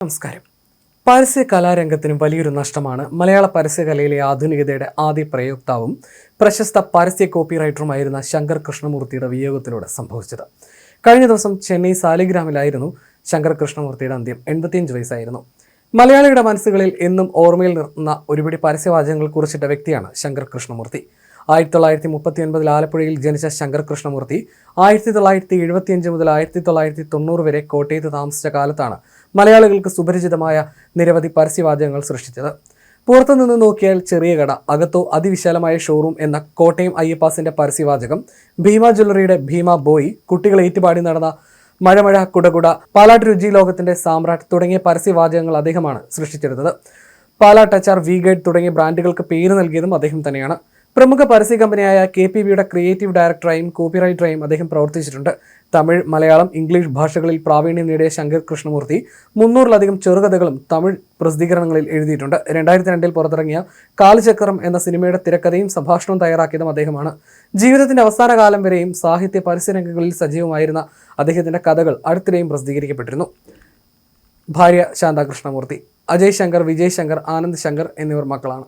നമസ്കാരം. പരസ്യ കലാരംഗത്തിന് വലിയൊരു നഷ്ടമാണ് മലയാള പരസ്യകലയിലെ ആധുനികതയുടെ ആദ്യ പ്രയോക്താവും പ്രശസ്ത പരസ്യ കോപ്പിറൈറ്ററുമായിരുന്ന ശങ്കർ കൃഷ്ണമൂർത്തിയുടെ വിയോഗത്തിലൂടെ സംഭവിച്ചത്. കഴിഞ്ഞ ദിവസം ചെന്നൈ സാലിഗ്രാമിലായിരുന്നു ശങ്കർ കൃഷ്ണമൂർത്തിയുടെ അന്ത്യം. എൺപത്തിയഞ്ച് വയസ്സായിരുന്നു. മലയാളിയുടെ മനസ്സുകളിൽ എന്നും ഓർമ്മയിൽ നിർത്തുന്ന ഒരുപിടി പരസ്യവാചകങ്ങൾ കുറിച്ചിട്ട വ്യക്തിയാണ് ശങ്കർ കൃഷ്ണമൂർത്തി. ആയിരത്തി തൊള്ളായിരത്തി മുപ്പത്തി ഒൻപതിൽ ആലപ്പുഴയിൽ ജനിച്ച ശങ്കർ കൃഷ്ണമൂർത്തി ആയിരത്തി തൊള്ളായിരത്തി എഴുപത്തിയഞ്ച് മുതൽ ആയിരത്തി തൊള്ളായിരത്തി തൊണ്ണൂറ് വരെ കോട്ടയത്ത് താമസിച്ച കാലത്താണ് മലയാളികൾക്ക് സുപരിചിതമായ നിരവധി പരസ്യവാദ്യങ്ങൾ സൃഷ്ടിച്ചത്. പുറത്തുനിന്ന് നോക്കിയാൽ ചെറിയ കട അകത്തോ അതിവിശാലമായ ഷോറൂം എന്ന കോട്ടയം അയ്യപ്പാസിന്റെ പരസ്യവാചകം ഭീമ ജ്വല്ലറിയുടെ ഭീമ ബോയ് കുട്ടികൾ ഏറ്റുപാടി നടന്ന മഴമഴ കുടകുട പാലാട്ട് രുചി ലോകത്തിന്റെ സാമ്രാട്ട് തുടങ്ങിയ പരസ്യവാചകങ്ങൾ അദ്ദേഹമാണ് സൃഷ്ടിച്ചെടുത്തത് പാലാട്ട് അച്ചാർ വി ഗൈഡ് തുടങ്ങിയ ബ്രാൻഡുകൾക്ക് പേര് നൽകിയതും അദ്ദേഹം തന്നെയാണ്. പ്രമുഖ പരസ്യ കമ്പനിയായ കെ പി ബിയുടെ ക്രിയേറ്റീവ് ഡയറക്ടറായും കോപ്പിറൈറ്ററായും അദ്ദേഹം പ്രവർത്തിച്ചിട്ടുണ്ട്. തമിഴ് മലയാളം ഇംഗ്ലീഷ് ഭാഷകളിൽ പ്രാവീണ്യം നേടിയ ശങ്കർ കൃഷ്ണമൂർത്തി മുന്നൂറിലധികം ചെറുകഥകളും തമിഴ് പ്രസിദ്ധീകരണങ്ങളിൽ എഴുതിയിട്ടുണ്ട്. രണ്ടായിരത്തി രണ്ടിൽ പുറത്തിറങ്ങിയ കാൽചക്രം എന്ന സിനിമയുടെ തിരക്കഥയും സംഭാഷണവും തയ്യാറാക്കിയതും അദ്ദേഹമാണ്. ജീവിതത്തിന്റെ അവസാന കാലം വരെയും സാഹിത്യ പരസ്യരംഗങ്ങളിൽ സജീവമായിരുന്ന അദ്ദേഹത്തിന്റെ കഥകൾ അടുത്തിടെയും പ്രസിദ്ധീകരിക്കപ്പെട്ടിരുന്നു. ഭാര്യ ശാന്ത കൃഷ്ണമൂർത്തി അജയ് ശങ്കർ വിജയ് ശങ്കർ ആനന്ദ് ശങ്കർ എന്നിവർ മക്കളാണ്.